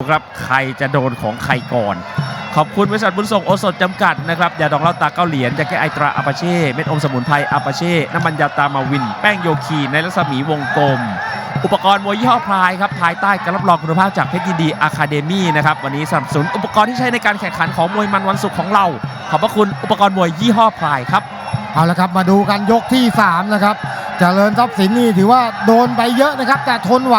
ครับใครจะโดนของใครก่อน ขอบคุณบริษัทบุญส่งโอสถจำกัดนะครับยาดองเล้าตาเก้าเหรียญยาแก้ไอตราอาปาเช่เม็ดอมสมุนไพรอาปาเช่น้ำมันยาตามาวิน แป้งโยคีในรัศมีวงกลม อุปกรณ์มวยยี่ห้อพลายครับภายใต้การรับรองคุณภาพจากเพชรยินดีอะคาเดมี่นะครับวันนี้สนับสนุนอุปกรณ์ที่ใช้ในการแข่งขันของมวยมันวันศุกร์ของเรา ขอบพระคุณอุปกรณ์มวยยี่ห้อพลายครับเอาละครับมาดูกันยกที่3นะครับเจริญทรัพย์สินนี่ถือว่าโดนไปเยอะนะครับ แต่ทนไหว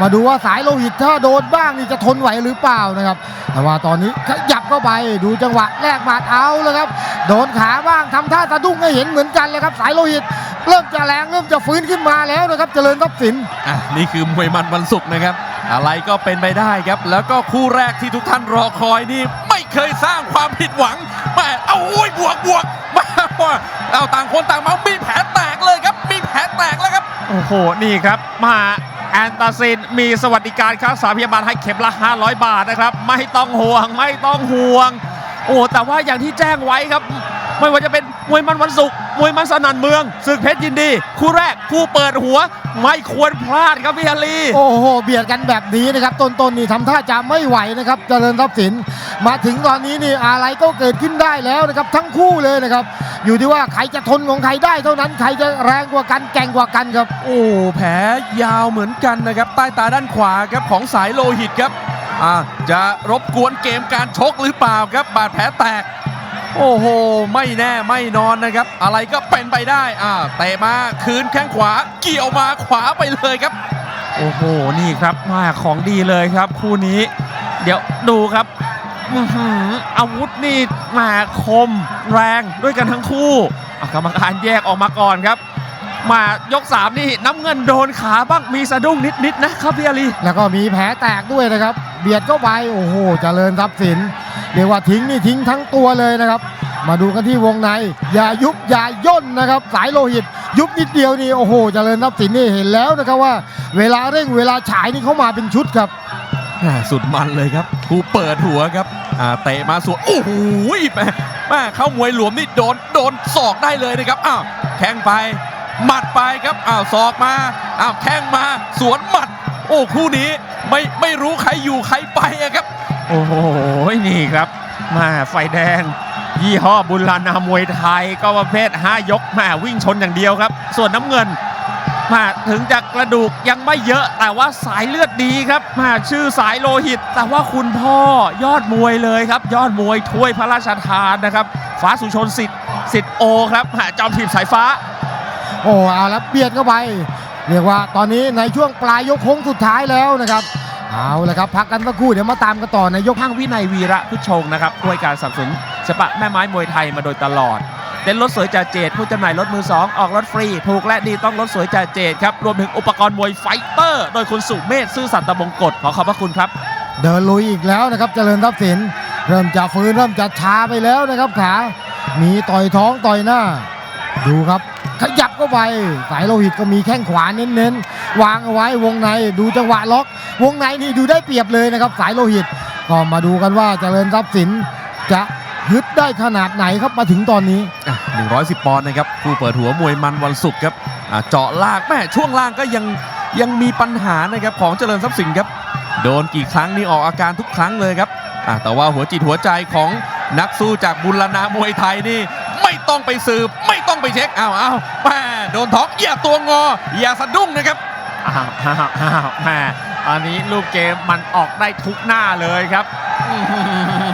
มาดูว่าสายโลหิตถ้าโดนบ้างนี่จะทนไหวหรือเปล่านะครับ แต่ว่าตอนนี้ขยับเข้าไปดูจังหวะแลกหมัดเอาเลยครับ โดนขาบ้างทำท่าสะดุ้งให้เห็นเหมือนกันเลยครับ สายโลหิต เริ่มจะแรงเริ่มจะฟื้นขึ้นมาแล้วนะครับ เจริญทรัพย์สินอะนี่คือมวยมันวันศุกร์นะครับ อะไรก็เป็นไปได้ครับ แล้วก็คู่แรกที่ทุกท่านรอคอยนี่ไม่เคยสร้างความผิดหวังแม่เอาโอ้ยบวกบวกมาเอาต่างคนต่างมามีแผลแตกเลยครับ มีแผลแตกแล้วครับโอ้โหนี่ครับมา แอนตาซินมีสวัสดิการครักษาพยาบาลให้เข็มละ 500 บาทนะครับ ไม่ต้องห่วงไม่ต้องห่วง โอ้แต่ว่าอย่างที่แจ้งไว้ครับ ไม่ว่าจะเป็นมวยมันวันศุกร์มวยมันสนันเมืองศึกเพชรยินดี คู่แรกคู่เปิดหัว ไม่ควรพลาดครับพี่อาลีโอ้โหเบียดกันแบบนี้นะครับต้นๆนี่ทำท่าจะไม่ไหวนะครับเจริญทรัพย์สิน มาถึงตอนนี้นี่อะไรก็เกิดขึ้นได้แล้วนะครับทั้งคู่เลยนะครับ อยู่ที่ว่าใครจะทนของใครได้เท่านั้นใครจะแรงกว่ากันแกร่งกว่ากันครับ โอ้แผลยาวเหมือนกันนะครับ ใต้ตาด้านขวาครับของสายโลหิตครับอ่าจะรบกวนเกมการชกหรือเปล่าครับ บาดแผลแตก โอ้โห ไม่แน่ไม่นอนนะครับ อะไรก็เป็นไปได้อ่าเตะมาคืนแข้งขวา เกี่ยวมาขวาไปเลยครับ โอ้โหนี่ครับมาของดีเลยครับ คู่นี้ เดี๋ยวดูครับ อื้อหืออาวุธนี่มาคมแรงด้วยกันทั้งคู่อะกรรมการแยกออกมาก่อนครับ มายก 3 นี่น้ำเงินโดนขาบ้างมีสะดุ้งนิดๆนะครับพี่อาลีแล้วก็มีแผลแตกด้วยนะครับ เบียดเข้าไปโอ้โหเจริญทรัพย์สินเรียกว่าทิ้งนี่ทิ้งทั้งตัวเลยนะครับ มาดูกันที่วงในอย่ายุบอย่าย่นนะครับ สายโลหิต ยุบนิดเดียวนี่โอ้โหเจริญทรัพย์สินนี่เห็นแล้วนะครับว่า เวลาเร่งเวลาฉายนี่เขามาเป็นชุดครับแม่สุดมันเลยครับครูเปิดหัวครับอ่า เตะมาสวนโอ้โหแม่แม่เข้ามวยหลวมนี่โดนโดนศอกได้เลยนะครับอ้าวแข้งไปหมัดไปครับอ้าวศอกมาอ้าวแข้งมาสวนหมัด โอ้คู่นี้ไม่ไม่รู้ใครอยู่ใครไปอะครับ โอ้โหนี่ครับมาไฟแดง ยี่ห้อบุญลานามวยไทยก็ประเภท 5 ยกมาวิ่งชนอย่างเดียวครับ ส่วนน้ำเงิน มาถึงจะกระดูกยังไม่เยอะแต่ว่าสายเลือดดีครับมาชื่อสายโลหิต แต่ว่าคุณพ่อยอดมวยเลยครับ ยอดมวยถ้วยพระราชทานนะครับ ฟ้าสุชนสิทธิ์สิทธิ์โอครับหาจอมทีมสายฟ้า โอ้เอาแล้วเบียดเข้าไป เรียกว่าตอนนี้ในช่วงปลายยกโค้งสุดท้ายแล้วนะครับเอาละครับพักกันสักครู่เดี๋ยวมาตามกันต่อในยกห้างวินัยวีระพุชงนะครับด้วยการสนับสนุนสปะแม่ไม้มวยไทยมาโดยตลอด เต็นรถสวยจ่าเจดผู้จำหน่ายรถมือ2ออกรถฟรี ถูกและดีต้องรถสวยจ่าเจดครับ รวมถึงอุปกรณ์มวยไฟเตอร์ โดยคุณสุเมธซื่อสัตย์ตะบงกฎขอขอบพระคุณครับ เดินลุยอีกแล้วนะครับเจริญทรัพย์สิน เริ่มจะฟื้นเริ่มจะช้าไปแล้วนะครับขา มีต่อยท้องต่อยหน้า ดูครับขยับเข้าไป สายโลหิตก็มีแข้งขวาเน้นๆ วางเอาไว้วงในดูจังหวะล็อก วงในนี่ดูได้เปรียบเลยนะครับ สายโลหิต ก็มาดูกันว่าเจริญทรัพย์สินจะ ฮึดได้ขนาดไหนครับมาถึงตอนนี้ อะ110 ปอนด์นะครับผู้เปิดหัวมวยมันวันศุกร์ครับอะเจาะล่างแม่ช่วงล่างก็ยังยังมีปัญหานะครับของเจริญทรัพย์สินครับ โดนกี่ครั้งนี่ออกอาการทุกครั้งเลยครับอะแต่ว่าหัวจิตหัวใจของนักสู้จากบุรณามวยไทยนี่ ไม่ต้องไปสืบ ไม่ต้องไปเช็คอ้าวอ้าวแม่โดนท้องอย่าตัวงอ อย่าสะดุ้งนะครับ อ้าวอ้าวอ้าวแม่ตอนนี้รูปเกมมันออกได้ทุกหน้าเลยครับอื้อหือ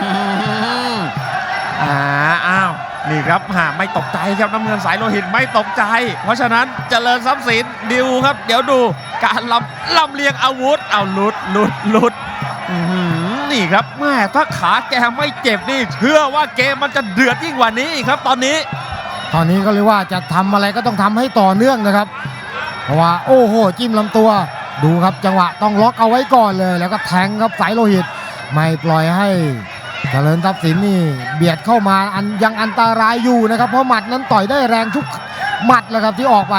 อ่าอ้าวนี่ครับหาไม่ตกใจครับน้ำเงินสายโลหิตไม่ตกใจ เพราะฉะนั้นเจริญทรัพย์สินดิวครับ เดี๋ยวดูการลำลำเลียงอาวุธเอาลุดลุดลุดนี่ครับแม่ถ้าขาแกไม่เจ็บนี่เชื่อว่าเกมมันจะเดือดยิ่งกว่านี้ครับตอนนี้ ตอนนี้ก็เรียกว่าจะทำอะไรก็ต้องทำให้ต่อเนื่องนะครับ เพราะว่าโอ้โหจิ้มลำตัว ดูครับจังหวะต้องล็อกเอาไว้ก่อนเลย แล้วก็แทงครับสายโลหิต ไม่ปล่อยให้ เจริญทรัพย์สินนี่เบียดเข้ามาอันยังอันตรายอยู่นะครับ เพราะหมัดนั้นต่อยได้แรงทุกหมัดแล้วครับที่ออกไป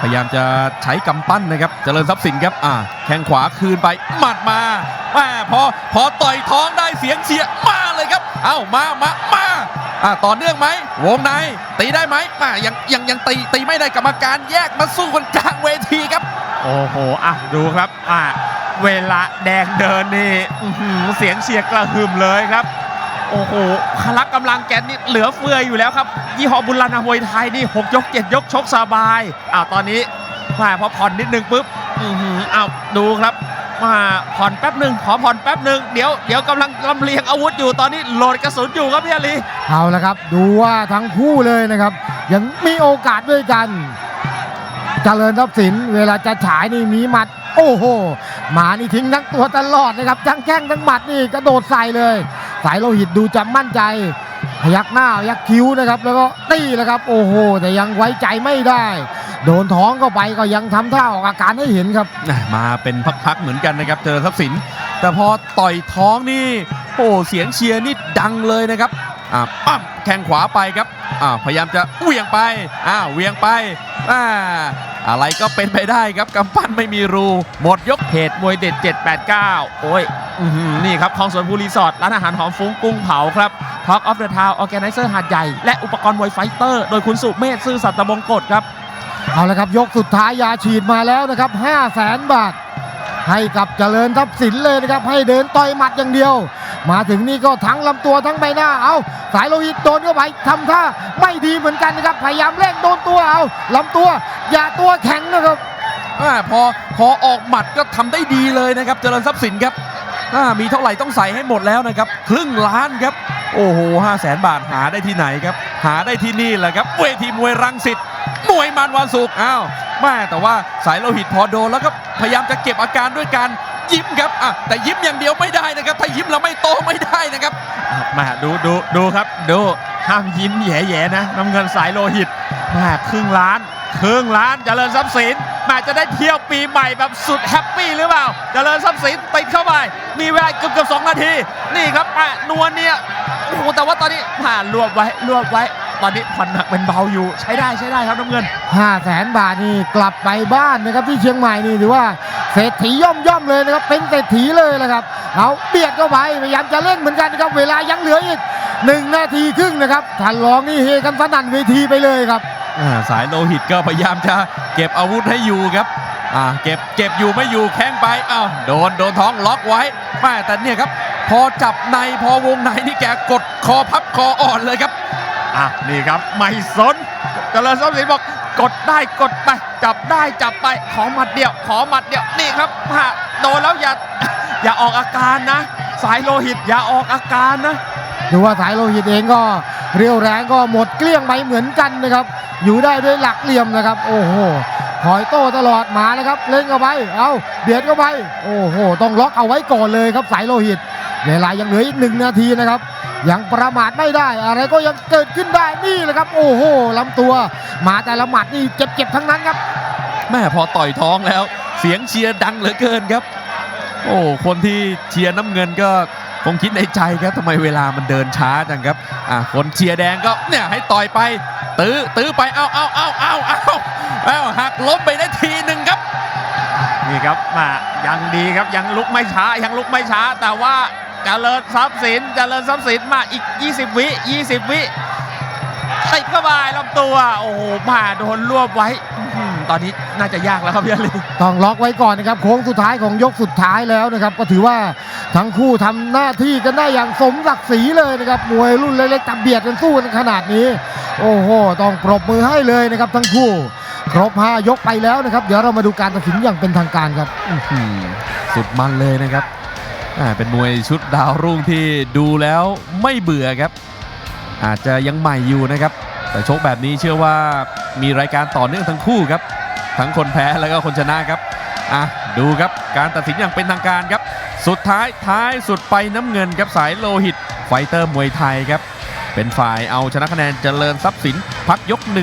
พยายามจะใช้กำปั้นนะครับเจริญทรัพย์สินครับอ่าแข้งขวาคืนไปหมัดมาแม่พอพอต่อยท้องได้เสียงเชียร์มาเลยครับ เอ้ามามามาอ่าต่อเนื่องไหมวงในตีได้ไหมมายังยังยังตีตีไม่ได้กรรมการแยกมาสู้กันกลางเวทีครับ โอ้โหอะดูครับอะ เวลาแดงเดินนี่เสียงเชียร์กระหึ่มเลยครับ โอ้โหพละกกำลังแกนนี่เหลือเฟืออยู่แล้วครับ ยี่ห้อบุรณามวยไทยนี่ 6 ยก 7 ยกชกสบายอ้าวตอนนี้มาพอผ่อนนิดนึงปุ๊บอือหืออ้าวดูครับมาผ่อนแป๊บหนึ่งขอผ่อนแป๊บหนึ่งเดี๋ยวเดี๋ยวกำลังลำเลียงอาวุธอยู่ตอนนี้โหลดกระสุนอยู่ครับพี่อาลีเอาละครับ ดูว่าทั้งคู่เลยนะครับ ยังมีโอกาสด้วยกันเจริญทรัพย์สินเวลาจะฉายนี่มีหมัด โอ้โหหมานี่ทิ้งทั้งตัวตลอดนะครับทั้งแข้งทั้งหมัดนี่กระโดดใส่เลย สายโลหิตดูจะมั่นใจ พยักหน้าพยักคิ้วนะครับ แล้วก็ตีแล้วครับ โอ้โห แต่ยังไว้ใจไม่ได้ โดนท้องเข้าไปก็ยังทำท่าออกอาการให้เห็นครับ มาเป็นพักๆเหมือนกันนะครับเจริญทรัพย์สิน แต่พอต่อยท้องนี่ โอ้เสียงเชียร์นี่ดังเลยนะครับอ่าปั๊มแข้งขวาไปครับอ่าพยายามจะเวียงไปอ้าวเวียงไปอ่า อะไรก็เป็นไปได้ครับกำปั้นไม่มีรู หมดยกเพจมวยเด็ด 789 โอ้ยอื้อหือนี่ครับคลองสวนภูรีสอร์ทร้านอาหารหอมฟุ้งกุ้งเผาครับ Talk of the Town Organizer หาดใหญ่ และอุปกรณ์มวยไฟเตอร์ โดยคุณสุเมธซื่อสัตย์ตะบงกฎครับ เอาละครับยกสุดท้ายยาฉีดมาแล้วนะครับ 5 0 0แสนบาท ให้กับเจริญทัพสินเลยนะครับ ให้เดินต่อยหมัดอย่างเดียว มาถึงนี่ก็ทั้งลำตัวทั้งใบหน้า เอาสายโลหิตโดนเข้าไปทำท่าไม่ดีเหมือนกันนะครับ พยายามเร่งโดนตัวเอาลำตัวอย่าตัวแข็งนะครับอพอพอออกหมัดก็ทำได้ดีเลยนะครับ เจริญทรัพย์สินครับมีเท่าไหร่ต้องใส่ให้หมดแล้วนะครับ ครึ่งล้านครับ โอ้โหห้าแสนบาทหาได้ที่ไหนครับ หาได้ที่นี่แหละครับ เวทีมวยรังสิตมวยมันวันศุกร์อ้าวแม่แต่ว่าสายโลหิตพอโดนแล้วก็พยายามจะเก็บอาการด้วยการ ยิ้มครับอะแต่ยิ้มอย่างเดียวไม่ได้นะครับ ถ้ายิ้มแล้วไม่โตไม่ได้นะครับมาดูดูดูครับดูห้ามยิ้มแย่ๆนะน้ำเงินสายโลหิตมาครึ่งล้านครึ่งล้านเจริญทรัพย์สินมาจะได้เที่ยวปีใหม่แบบสุดแฮปปี้หรือเปล่าเจริญทรัพย์สินติดเข้าไปมีเวลาเกือบเกือบสองนาที นี่ครับอะนวลเนี่ยโอ้โหแต่ว่าตอนนี้ผ่านรวบไว้รวบไว้ ตอนนี้ผ่อนหนักเป็นเบาอยู่ใช้ได้ใช้ได้ครับน้ำเงิน5 0 0แสนบาทนี่กลับไปบ้านนะครับที่เชียงใหม่นี่ถือว่า เศรษฐีย่อมย่อมๆเลยนะครับเป็นเศรษฐีเลยแหละครับเอาเบียดเข้าไปพยายามจะเล่นเหมือนกันนะครับเวลายังเหลืออีกหนึ่งนาทีครึ่งนะครับท่านรองนี่เฮกันสนั่นเวทีไปเลยครับอ่าสายโลหิตก็พยายามจะเก็บอาวุธให้อยู่ครับอ่าเก็บเก็บอยู่ไม่อยู่แข้งไปอ้าวโดนโดนท้องล็อกไว้แม่แต่เนี่ยครับ พอจับในพอวงในนี่แกกดคอพับคออ่อนเลยครับอะนี่ครับไม่สนเจริญทรัพย์สินบอก กดได้กดไป จับได้จับไปขอหมัดเดียว ขอหมัดเดียวนี่ครับถ้าโดนแล้วอย่าอย่าออกอาการนะ สายโลหิตอย่าออกอาการนะดูว่าสายโลหิตเองก็เรียวแรงก็หมดเกลี้ยงไปเหมือนกันนะครับอยู่ได้ด้วยหลักเหลี่ยมนะครับ โอ้โหคอยโต้ตลอดมาเลยครับ เล่นเข้าไป เอาเบียดเข้าไป โอ้โห ต้องล็อกเอาไว้ก่อนเลยครับสายโลหิต เวลายังเหลืออีกหนึ่งนาทีนะครับ ยังประมาทไม่ได้ อะไรก็ยังเกิดขึ้นได้นี่แหละครับ โอ้โหลำตัว มาแต่ละหมัดนี่เจ็บๆทั้งนั้นครับแม่พอต่อยท้องแล้ว เสียงเชียร์ดังเหลือเกินครับ โอ้คนที่เชียร์น้ำเงินก็คงคิดในใจครับทำไมเวลามันเดินช้าจังครับอ่าคนเชียร์แดงก็เนี่ยให้ต่อยไป ตื้อตื้อไปเอาเอาเอาเอาเอาเอาหักล้มไปได้ทีหนึ่งครับนี่ครับมายังดีครับยังลุกไม่ช้ายังลุกไม่ช้าแต่ว่า เจริญทรัพย์สินเจริญทรัพย์สินมาอีก 20 วิ 20 วิติดเข้าไปลำตัว โอ้โหมาโดนรวบไว้อื้อหือตอนนี้น่าจะยากแล้วครับพี่อลีต้องล็อกไว้ก่อนนะครับ โค้งสุดท้ายของยกสุดท้ายแล้วนะครับ ก็ถือว่าทั้งคู่ทำหน้าที่กันได้อย่างสมศักดิ์ศรีเลยนะครับ มวยรุ่นเล็กๆจับเบียดกันสู้กันขนาดนี้ โอ้โห ต้องปรบมือให้เลยนะครับ ทั้งคู่ ครบ5ยกไปแล้วนะครับ เดี๋ยวเรามาดูการตัดสินอย่างเป็นทางการครับอื้อหือสุดมันเลยนะครับอ่า เป็นมวยชุดดาวรุ่งที่ดูแล้วไม่เบื่อครับ อาจจะยังใหม่อยู่นะครับ แต่ชกแบบนี้เชื่อว่ามีรายการต่อเนื่องทั้งคู่ครับ ทั้งคนแพ้แล้วก็คนชนะครับอะดูครับการตัดสินอย่างเป็นทางการครับ สุดท้ายท้ายสุดไปน้ำเงินครับสายโลหิต ไฟเตอร์มวยไทยครับ เป็นฝ่ายเอาชนะคะแนนเจริญทรัพย์สินพักยกหนึ่ง